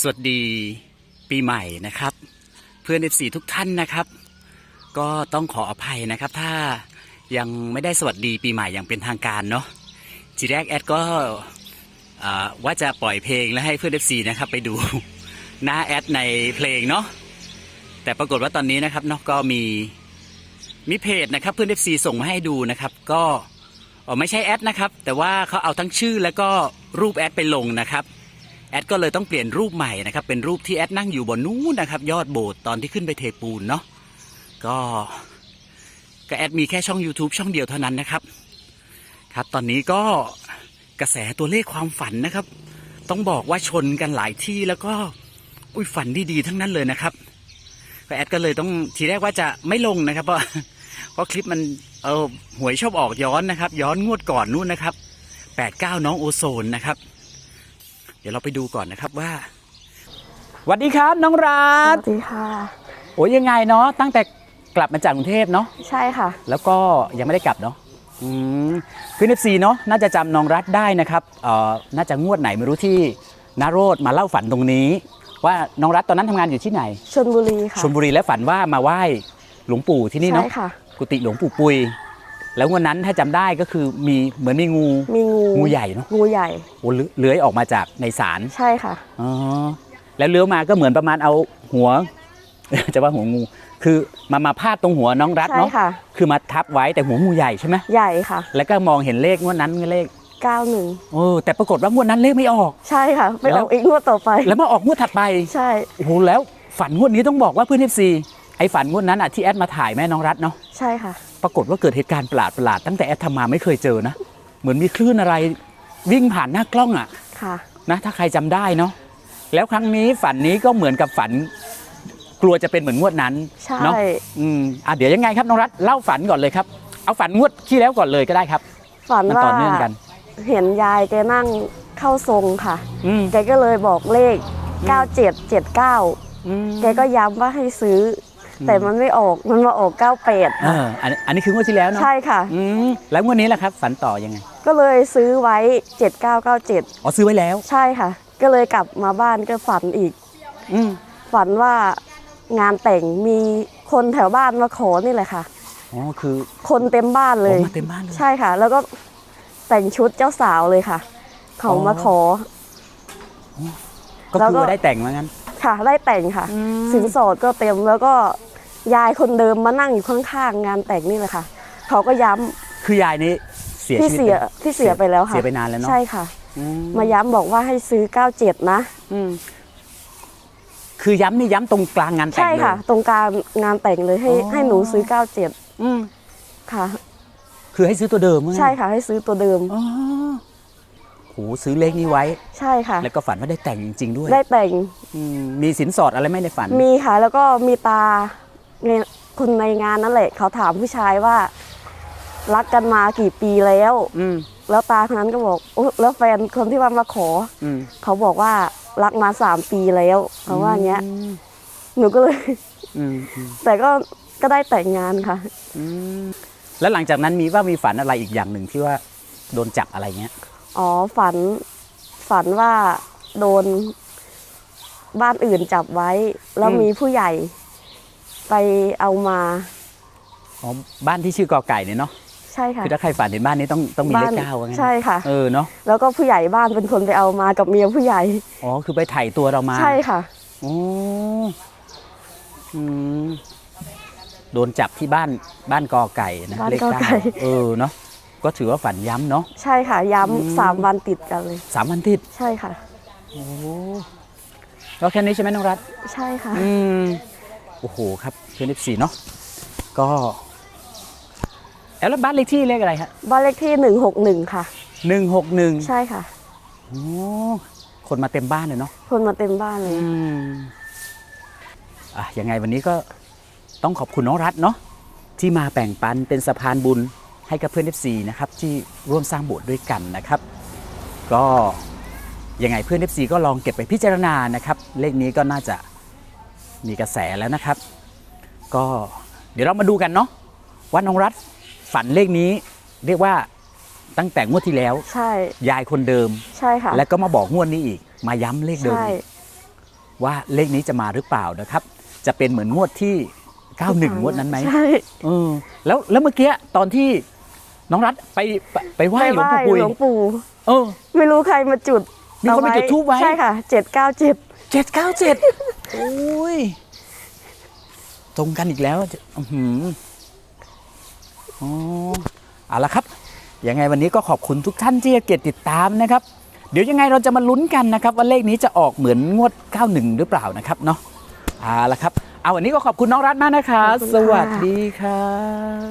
สวัสดีปีใหม่นะครับ เพื่อน FC ทุกท่านนะครับ ก็ต้องขออภัยนะครับ ถ้ายังไม่ได้สวัสดีปีใหม่อย่างเป็นทางการเนาะทีแรกแอดก็ว่าจะปล่อยเพลงแล้วให้เพื่อน FC นะครับ ไปดูหน้าแอดในเพลงเนาะแต่ปรากฏว่าตอนนี้นะครับเนาะก็มีมีเพจนะครับ เพื่อน FC ส่งมาให้ดูนะครับ ก็ไม่ใช่แอดนะครับ แต่ว่าเขาเอาทั้งชื่อแล้วก็รูปแอดไปลงนะครับ แอดก็เลยต้องเปลี่ยนรูปใหม่นะครับ เป็นรูปที่แอดนั่งอยู่บนนู้นนะครับ ยอดโบสถ์ตอนที่ขึ้นไปเทปูนเนาะก็ก็แอดมีแค่ช่อง YouTube ช่องเดียวเท่านั้นนะครับ ครับตอนนี้ก็กระแสตัวเลขความฝันนะครับ ต้องบอกว่าชนกันหลายที่แล้วก็อุ้ยฝันดีๆทั้งนั้นเลยนะครับก็แอดก็เลยต้องทีแรกว่าจะไม่ลงนะครับ เพราะเพราะคลิปมันเออหวยชอบออกย้อนนะครับ ย้อนงวดก่อนนู่นนะครับแปดเก้าน้องโอโซนนะครับ เดี๋ยวเราไปดูก่อนนะครับว่าสวัสดีครับน้องรัสฐวัสดีค่ะ โอ้ยยังไงเนาะตั้งแต่กลับมาจากกรุงเทพเนาะใช่ค่ะ แล้วก็ยังไม่ได้กลับเนาะอืมคือเอฟซีเนาะน่าจะจำน้องรัฐได้นะครับเอ่อน่าจะงวดไหนไม่รู้ที่นาโรดมาเล่าฝันตรงนี้ ว่าน้องรัฐตอนนั้นทำงานอยู่ที่ไหนชนบุรีค่ะชลบุรีแล้วฝันว่ามาไหว้หลวงปู่ที่นี่เนาะ ใช่ค่ะ กุฏิหลวงปู่ปุย แล้ววันนั้นถ้าจำได้ก็คือมีเหมือนมีงู มีงู งูใหญ่เนาะงูใหญ่โอ้เลื้อยออกมาจากในศาลใช่ค่ะอ๋อแล้วเลี้ยวมาก็เหมือนประมาณเอาหัว จะว่าหัวงู คือมามาพาดตรงหัวน้องรัฐใช่เนาะค่ะ คือมาทับไว้แต่หัวงูใหญ่ใช่ไหมใหญ่ค่ะ แล้วก็มองเห็นเลขงวดนั้นเลข91โอ้แต่ปรากฏว่างวดนั้นเลขไม่ออก ใช่ค่ะไปแล้อวอกอีกงวดต่อไป แล้วมาออกงวดถัดไปใช่โอ้โหแล้วฝันงวดนี้ต้องบอกว่าเพื่อนเอฟซีไอ้ฝันงวดนั้นอะที่แอดมาถ่ายแม่น้องรัฐเนาะใช่ค่ะ ปรากฏว่าเกิดเหตุการณ์ประหลาดประหลาดๆตั้งแต่แอดทำมาไม่เคยเจอนะ เหมือนมีคลื่นอะไรวิ่งผ่านหน้ากล้องอะค่ะ นะ ถ้าใครจำได้เนาะแล้วครั้งนี้ฝันนี้ก็เหมือนกับฝัน กลัวจะเป็นเหมือนงวดนั้นใช่ เนาะอืมอะเดี๋ยวยังไงครับน้องรัฐเล่าฝันก่อนเลยครับ เอาฝันงวดที่แล้วก่อนเลยก็ได้ครับฝันมันว่าต่อเนื่องกัน เห็นยายแกนั่งเข้าทรงค่ะ อืม แกก็เลยบอกเลข9779 อืมแกก็ย้ำว่าให้ซื้ออมแต่มันไม่ออกมันมาออกเอ98ค่ะออันอันนี้คืองวดที่แล้วเนาะใช่ค่ะ อืมแล้วงวดนี้ล่ะครับ ฝันต่อยังไง ก็เลยซื้อไว้ 7997 อ๋อซื้อไว้แล้ว ใช่ค่ะ ก็เลยกลับมาบ้านก็ฝันอีก อืมฝันว่างานแต่งมีคนแถวบ้านมาขอนี่แหละค่ะ อ๋อคือ คนเต็มบ้านเลยโอ้มาเต็มบ้านเลย ใช่ค่ะ แล้วก็แต่งชุดเจ้าสาวเลยค่ะ เขาอ๋อมาขอ ก็แล้วคือก็ ว่าได้แต่งมางั้น ค่ะได้แต่งค่ะ สินสอดก็เต็มแล้วก็ยายคนเดิมมานั่งอยู่ข้างๆงานแต่งนี่แหละค่ะ เขาก็ย้คือยายนี้ เสียำที่ชีวิตเสียไปที่เสียไปแล้วค่ะเสียไปนานแล้วเนาะใช่ค่ะ อืมมาย้ำบอกว่าให้ซื้อ 97 นะ อืมคือย้ำนี่ย้ำตรงกลางงานแต่งใช่เลย ค่ะ ตรงกลางงานแต่งเลยให้อ๋อ ให้หนูซื้ออืม97ค่ะ คือให้ซื้อตัวเดิมว่างั้นใช่ค่ะ ให้ซื้อตัวเดิมอ๋อโหซื้อเลขนี้ไว้ ใช่ค่ะ แล้วก็ฝันว่าได้แต่งจริง ๆ ด้วยได้แต่งอืมมีสินสอดอะไรไหม่ในฝันมีค่ะ แล้วก็มีตาในคนในงานนั่นแหละ เขาถามผู้ชายว่า รักกันมากี่ปีแล้ว อืม แล้วตาคนนั้นก็บอกโอ้แล้วแฟนคนที่ว่ามาขอ อืมเขาบอกว่ารักมาสามปีแล้วเขาว่าอย่างเงี้ยหนูก็เลย อืมอืม แต่ก็ก็ได้แต่งงานค่ะ อืมแล้วหลังจากนั้นมีว่ามีฝันอะไรอีกอย่างหนึ่งที่ว่าโดนจับอะไรเงี้ย อ๋อฝันฝันว่าโดนบ้านอื่นจับไว้ แล้วอืม มีผู้ใหญ่ไปเอามา อ๋อบ้านที่ชื่อกอไก่เนี่ยเนาะ ใช่ค่ะคือถ้าใครฝันเห็นบ้านนี้ต้องต้องมีเลขเก้าว่างั้นใช่ค่ะเออเนาะแล้วก็ผู้ใหญ่บ้านเป็นคนไปเอามากับเมียผู้ใหญ่อ๋อคือไปถ่ายตัวเรามาใช่ค่ะโอ้อืมโดนจับที่บ้านบ้านกอไก่นะบ้านเลขกอเก้าไก่เออเนาะก็ถือว่าฝันย้ำเนาะใช่ค่ะอืมย้ำสามวันติดกันเลยสามวันติดใช่ค่ะโอ้ก็แค่นี้ใช่ไหมน้องรัฐใช่ค่ะอืมโอ้โหครับเพื่อนเอฟซีเนาะก็ แล้วบ้านเลขที่เลขอะไรฮะบ้านเลขที่หนึ่งหกหนึ่งค่ะหนึ่งหกหนึ่งใช่ค่ะโอ้คนมาเต็มบ้านเลยเนาะคนมาเต็มบ้านเลยอืมอะยังไงวันนี้ก็ต้องขอบคุณน้องรัฐเนาะที่มาแบ่งปันเป็นสะพานบุญให้กับเพื่อน FC นะครับที่ร่วมสร้างโบสถ์ด้วยกันนะครับ ก็ยังไงเพื่อน FC ก็ลองเก็บไปพิจารณานะครับ เลขนี้ก็น่าจะมีกระแสแล้วนะครับ ก็เดี๋ยวเรามาดูกันเนาะว่าน้องรัฐ ฝันเลขนี้เรียกว่าตั้งแต่งวดที่แล้ว ใช่ ยายคนเดิม ใช่ค่ะ แล้วก็มาบอกงวดนี้อีก มาย้ำเลขเดิมใช่ อีกว่าเลขนี้จะมาหรือเปล่านะครับ จะเป็นเหมือนงวดที่ 91 งวดนั้นไหมใช่เออแล้วแล้วเมื่อกี้ตอนที่น้องรัฐไปไปไปไหว้ไปหลวงไหว้ปู่ปุยหลวงปู่ เออ ไม่รู้ใครมาจุดมีคนมาจุดธูปไว้ ใช่ค่ะเจ็ดเก้าเจ็ดเจ็ดเก้าเจ็ดโอ้ย ตรงกันอีกแล้วอือหือ อ๋อเอาละครับยังไงวันนี้ก็ขอบคุณทุกท่านที่ให้เกียรติติดตามนะครับ เดี๋ยวยังไงเราจะมาลุ้นกันนะครับว่าเลขนี้จะออกเหมือนงวด 91 หรือเปล่านะครับเนาะเอาละครับ เอาวันนี้ก็ขอบคุณน้องรัฐมากนะคะ สวัสดีครับ